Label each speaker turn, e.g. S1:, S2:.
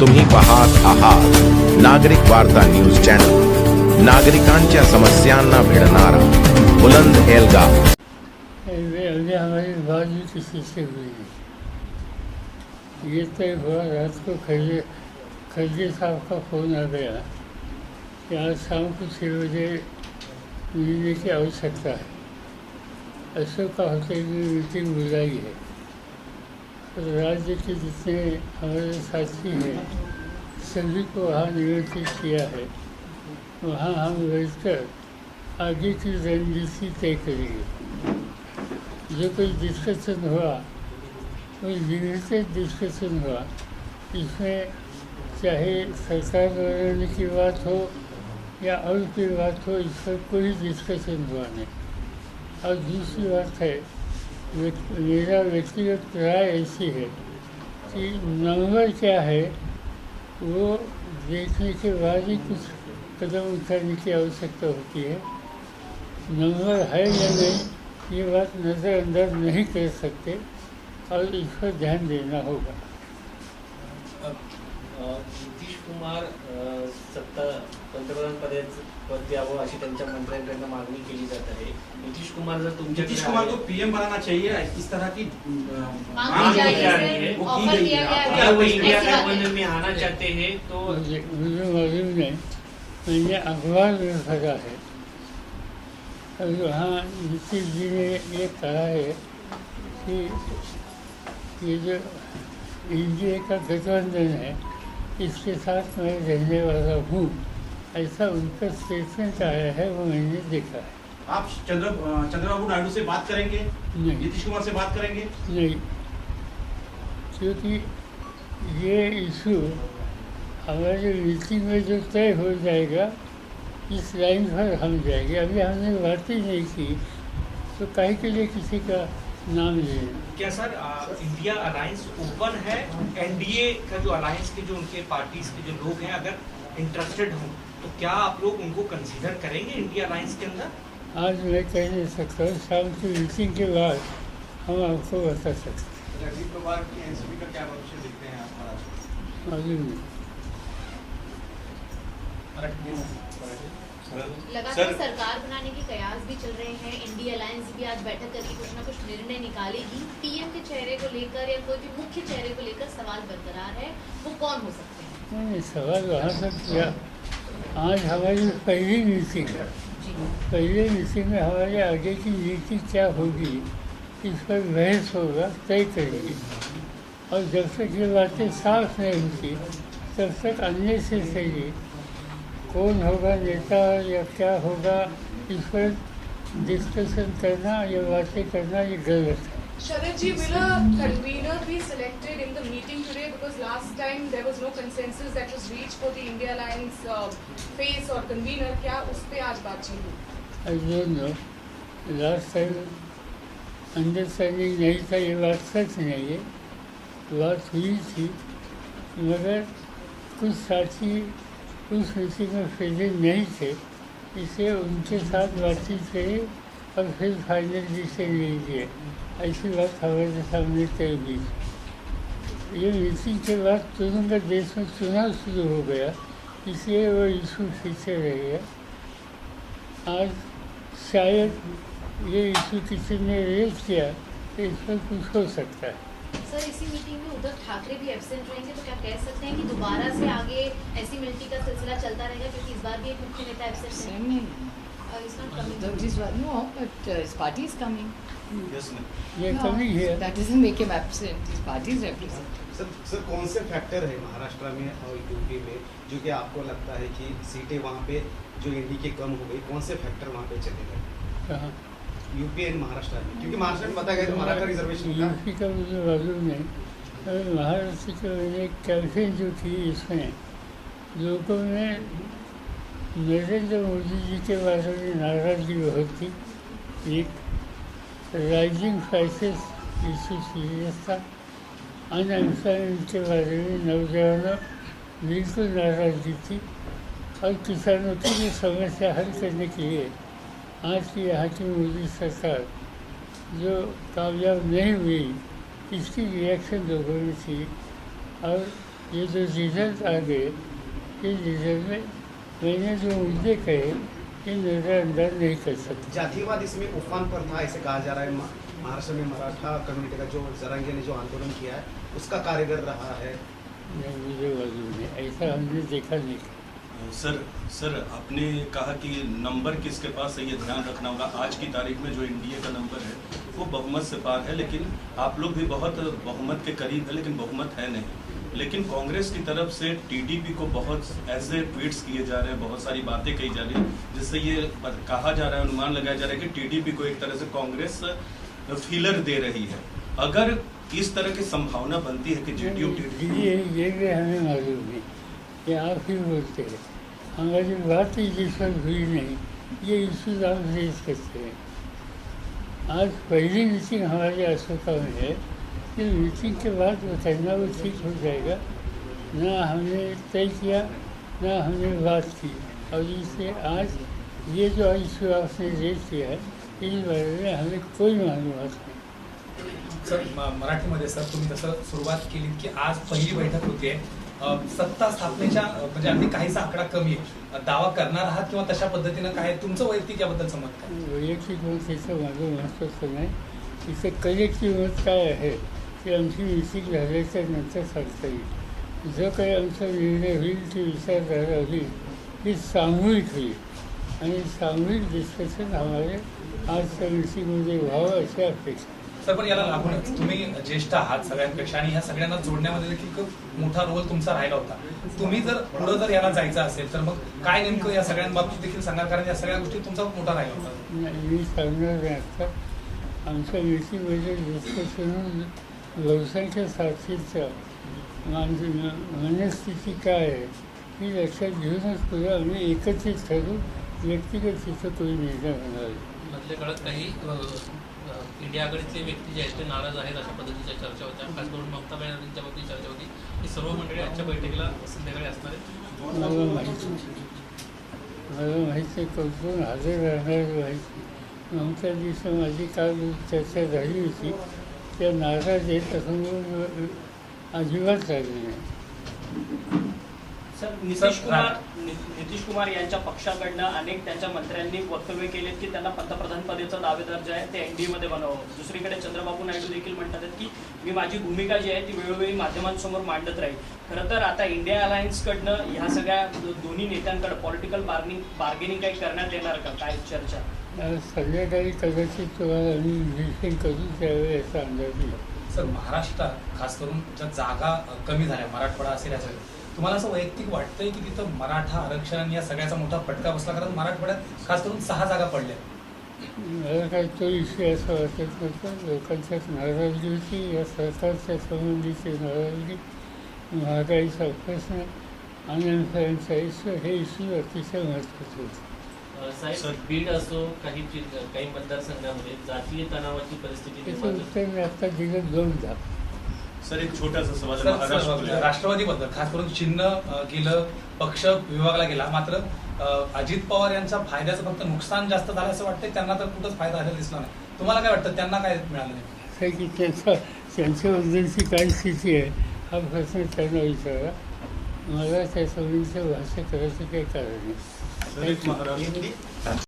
S1: तुम्ही पाहत आहात. नागरिक वार्ता न्यूज़ चॅनल. नागरिकांच्या समस्यांना भिडणारा बुलंद
S2: अभी हमारी बात किसी से ये तय हुआ रात को खजे खजे साहब का फ़ोन आ गया। कि आज शाम को छः बजे मिलने की आवश्यकता है। अशोका होटल में मीटिंग बुलाई है। तो राज्य के जितने हमारे साथी हैं, सभी को वहाँ निमंत्रित किया है। वहाँ हम बैठकर आगे की रणनीति तय करेंगे। जो कोई डिस्कशन हुआ, कोई लिमिटेड डिस्कशन हुआ, इसमें चाहे सरकार बनाने की बात हो या और कोई बात हो, इस पर कोई डिस्कशन हुआ नहीं। और दूसरी बात है मेरा व्यक्तिगत राय ऐसी है कि नंबर क्या है, वो देखने के बाद ही कुछ कदम उठाने की आवश्यकता होती है। नंबर है या नहीं, ये बात नज़रअंदाज नहीं कर सकते, और इस पर ध्यान देना होगा।
S3: नीतीश कुमार सत्ता पंतप्रधान पदाचं पद द्यावं अशी त्यांच्या मंत्र्यांकडनं मागणी केली जात आहे. नितीश कुमार जर
S4: नीतीश कुमार को पीएम बनाना चाहिए इस तरह की
S5: मांग
S4: मांग
S5: की जा रही है,
S4: वो की गई है।
S5: गया
S4: आपको
S5: है।
S3: अगर वो इंडिया गठबंधन में आना चाहते हैं। तो
S2: मुझे मुझे मालूम नहीं मैंने अखबार में पढ़ा है। और वहाँ नीतीश जी ने ये कहा है कि ये जो का गठबंधन है इसके साथ मैं रहने वाला हूँ। ऐसा उनका स्टेटमेंट आया है वो मैंने देखा है।
S4: आप चंद्र चंद्रबाबू नायडू से बात करेंगे?
S2: नहीं।
S4: नीतीश कुमार से बात करेंगे?
S2: नहीं। क्योंकि ये इशू हमारे मीटिंग में जो तय हो जाएगा इस लाइन पर हम जाएँगे। अभी हमने बात ही नहीं की तो काहे के लिए किसी का नाम लेना
S6: क्या सर आ, इंडिया अलायंस ओपन है? एनडीए का जो अलायंस के जो उनके पार्टीज़ के जो लोग हैं अगर इंटरेस्टेड हों तो क्या आप लोग उनको कंसीडर करेंगे इंडिया अलायंस के अंदर?
S2: आज मैं कह नहीं सकता हूँ शाम की मीटिंग के बाद हम आपको बता सकते
S4: अजीत पवार की एनसीपी का क्या भविष्य देखते हैं आप
S5: लगातार सरकार बनाने के कयास भी चल रहे हैं। इंडिया अलायंस भी आज बैठक करके कुछ ना कुछ निर्णय निकालेगी। पीएम के चेहरे को लेकर या कोई भी मुख्य चेहरे को लेकर सवाल बरकरार है। वो कौन हो सकते हैं?
S2: नहीं सवाल वहाँ तक किया। आज हमारी पहली
S5: नीति
S2: पहले मीटिंग में हमारे आगे की नीति क्या होगी इस पर बहस होगा तय करेंगे। और जब तक ये बातें साफ़ नहीं होती तब तक अन्य से सही कौन होगा नेता या क्या होगा इस पर डिस्कशन करना या बातें करना ये गलत है।
S7: Sharad ji, will a convener be selected in the meeting today? Because last time there was no consensus that was reached for the India Alliance uh, face or convener. क्या उस पे आज बातचीत हुई?
S2: I don't know last time understanding नहीं था ये सच नहीं है बात हुई थी मगर कुछ साथी उस मीटिंग में प्रेजेंट नहीं थे इसलिए उनके साथ बातचीत करी और फिर फाइनल डिसीज़न ले लिए ऐसी बात हमारे सामने तय हुई ये मीटिंग के बाद तुरंत देश में चुनाव शुरू हो गया। इसलिए वो इशू पीछे रह गया। आज शायद ये इशू किसी ने रेज किया तो इस पर कुछ हो सकता है।
S5: सर इसी मीटिंग में उद्धव ठाकरे भी एब्सेंट रहेंगे तो क्या कह सकते हैं कि दोबारा से आगे ऐसी मिलती का सिलसिला चलता रहेगा? क्योंकि इस बार भी एक मुख्य नेता एब्सेंट है।
S8: Same name.
S5: और इस बार coming
S8: Uddhav ji's wa- No, but uh, his party is coming. No,
S2: कमी है
S8: That doesn't make him absent. His party is represented.
S9: Sir sir कौन से फैक्टर है महाराष्ट्र में और यूपी में जो कि आपको लगता है कि सीटें वहाँ पे जो इंडी के कम हो गई कौन से फैक्टर वहाँ पे चले गए
S2: कहाँ
S9: यूपी एंड महाराष्ट्र में क्योंकि महाराष्ट्र में बताया गया महाराष्ट्र रिजर्वेशन
S2: यूपी का मुझे मालूम नहीं महाराष्ट्र का कैंपेन जो थी इसमें लोगों में नरेंद्र मोदी जी के बारे में नाराजगी होती. एक राइजिंग क्रायसिस इशू सीरियस था अनएम्प्लॉयमेंट बाजूने बारे में नौजवानों बिल्कुल नाराजगी थी और किसानों की समस्या हल करने के लिए आज की यहाँ की मोदी सरकार जो कामयाब नहीं हुई इसकी रिएक्शन लोगों में थी. और ये जो रिजल्ट आ गए इस रिजल्ट में मैंने जो मुद्दे कहे ये नज़रअंदाज नहीं कर सकते।
S9: जातिवाद इसमें उफान पर था ऐसे कहा जा रहा है। महाराष्ट्र में मराठा कम्युनिटी का जो जरंगे ने जो आंदोलन किया है उसका कारगर रहा है।
S2: नहीं मुझे मालूम नहीं ऐसा हमने देखा नहीं।
S10: सर सर आपने कहा कि नंबर किसके पास है ये ध्यान रखना होगा। आज की तारीख में जो एनडीए का नंबर है वो बहुमत से पार है लेकिन आप लोग भी बहुत बहुमत के करीब है लेकिन बहुमत है नहीं। लेकिन कांग्रेस की तरफ़ से टीडीपी को बहुत ऐसे ट्वीट्स किए जा रहे हैं बहुत सारी बातें कही जा रही है जिससे ये कहा जा रहा है अनुमान लगाया जा रहा है कि टीडीपी को एक तरह से कांग्रेस फीलर दे रही है। अगर इस तरह की संभावना बनती है कि जेडीयू टीडीपी
S2: ये ये हमें मालूम नहीं ये आप ही बोलते हैं। हमारी बात ही जिस पर हुई नहीं ये इश्यूज़ आप रेज करते हैं। आज पहली मीटिंग हमारे अशोका में है। कि मीटिंग के बाद बताना वो ठीक हो जाएगा ना हमने तय किया ना हमने बात की और इससे आज ये जो इशू आपने रेज किया है इस बारे में हमें कोई मालूम नहीं
S11: सर म- मराठीमध्ये सर तुम्ही जसं सुरुवात केली की आज पहिली बैठक होते सत्ता स्थापनेच्या म्हणजे अगदी काहीसा आकडा कमी आहे. दावा करणार आहात किंवा तशा पद्धतीनं काय तुमचं वैयक्तिक याबद्दल मत काय?
S2: वैयक्तिक मत याचं माझं महत्त्वाचं नाही. तिचं कलेक्टिव्ह मत काय आहे? ते आमची मिटिंग झाल्याच्यानंतर सांगता येईल. जो काही आमचा निर्णय होईल ती विचारधारा होईल ही सामूहिक होईल. आणि सामूहिक डिस्कशन आम्हाला आजच्या मिटिंगमध्ये व्हावं अशी अपेक्षा.
S11: सर पण याला लागूनच तुम्ही ज्येष्ठ आहात सगळ्यांपेक्षा आणि ह्या सगळ्यांना जोडण्यामध्ये देखील खूप मोठा रोल तुमचा राहिला होता. तुम्ही जर पुढे जर याला जायचं असेल तर मग काय नेमकं या सगळ्यांबाबतीत देखील सांगा कारण या सगळ्या गोष्टी तुमचा मोठा राहिला होता.
S2: नाही, मी सांगणार नाही आता. आमच्या मिटिंगमध्ये डिस्कशन बहुसंख्य साथीच्या मान मनस्थिती काय आहे ही लक्षात घेऊनच पुढे आम्ही एकत्रित ठरू व्यक्तिगत तिथं कोणी निर्णय होणार.
S12: मधल्या काळात काही अ, अ, इंडिया आघाडीतले व्यक्ती जे आहेत ते नाराज आहेत अशा पद्धतीच्या चर्चा होत्या. खास करून ममता बॅनर्जींच्या बाबतीत चर्चा होती. ही सर्व मंडळी आजच्या बैठकीला संध्याकाळी असणार आहेत.
S2: मला माहीत मला माहीत कोण हजर राहणार माहीत ममता दिवशी माझी काल चर्चा झाली होती. त्या नाराज आहेत अजिबात चालले नाही
S3: सर नितीश कुमार नितीश कुमार यांच्या पक्षाकडनं अनेक त्यांच्या मंत्र्यांनी वक्तव्य केले की त्यांना पंतप्रधान पदेचा दावेदार जे आहे ते एनडीए मध्ये बनवावं. दुसरीकडे चंद्रबाबू नायडू देखील म्हणतात की मी माझी भूमिका जी आहे ती वेळोवेळी माध्यमांसमोर मांडत राहील. खरं तर आता इंडिया अलायन्स कडनं ह्या सगळ्या दोन्ही नेत्यांकडे पॉलिटिकल बार्गेनिंग बार्गेनिंग काही करण्यात येणार का? काय चर्चा?
S2: संध्याकाळी कदाचित तुम्हाला आम्ही निरीक्षण करू त्यावेळी याचा अंदाज येईल
S11: सर महाराष्ट्रात खास करून ज्या जागा कमी झाल्या मराठवाडा असेल या सगळ्या तुम्हाला असं वैयक्तिक वाटतंय की तिथं मराठा आरक्षण या सगळ्याचा मोठा फटका बसला? कारण मराठवाड्यात खास करून सहा जागा पडल्या
S2: मला काही तो इश्यू असं वाटत नव्हतं. लोकांच्यात नाराजगी होती या सरकारच्या संबंधीची नाराजगी महागाईचा प्रश्न अनएम्प्लॉयमेंटचा इश्यू हे इश्यू अतिशय महत्त्वाचे होते.
S3: साहेब बीड असो काही काही मतदारसंघामध्ये जातीय तणावाची परिस्थिती
S2: त्याचं उत्तर मी आत्ता दिलं दोनदा
S10: सर एक छोटासा सवाल आहे
S11: सर,
S10: महाराष्ट्र
S11: सर, राष्ट्रवादीबद्दल खास करून चिन्ह गेलं पक्ष विभागला गेला मात्र अजित पवार यांच्या फायद्याचं फक्त नुकसान जास्त झालं असं वाटतंय त्यांना तर कुठंच फायदा झालेला दिसला नाही. तुम्हाला काय वाटतं त्यांना काय मिळालं नाही
S2: त्यांचा त्यांच्याबद्दलची काय स्थिती आहे. हा प्रश्न त्यांना विचारा. मला त्या संबंधीचं भाष्य करायचं काही कारण नाही.
S10: एक महाराष्ट्र